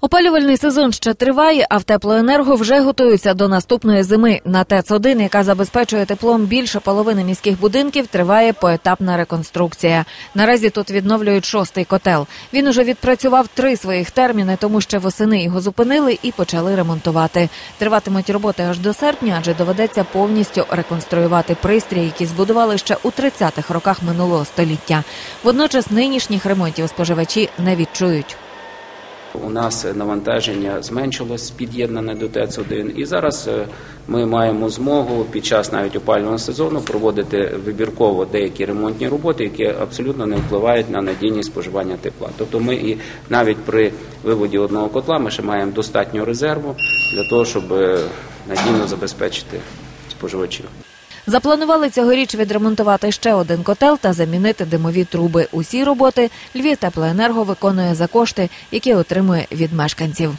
Опалювальний сезон ще триває, а в теплоенерго вже готуються до наступної зими. На ТЕЦ-1, яка забезпечує теплом більше половини міських будинків, триває поетапна реконструкція. Наразі тут відновлюють шостий котел. Він уже відпрацював три своїх терміни, тому ще восени його зупинили і почали ремонтувати. Триватимуть роботи аж до серпня, адже доведеться повністю реконструювати пристрій, які збудували ще у 30-х роках минулого століття. Водночас нинішніх ремонтів споживачі не відчують. У нас навантаження зменшилось під'єднане до ТЕЦ-1, і зараз е, ми маємо змогу під час навіть опалювального сезону проводити вибірково деякі ремонтні роботи, які абсолютно не впливають на надійність споживання тепла. Тобто, ми і навіть при виводі одного котла ми ще маємо достатньо резерву для того, щоб е, надійно забезпечити споживачів. Запланували цьогоріч відремонтувати ще один котел та замінити димові труби. Усі роботи Львів теплоенерго виконує за кошти, які отримує від мешканців.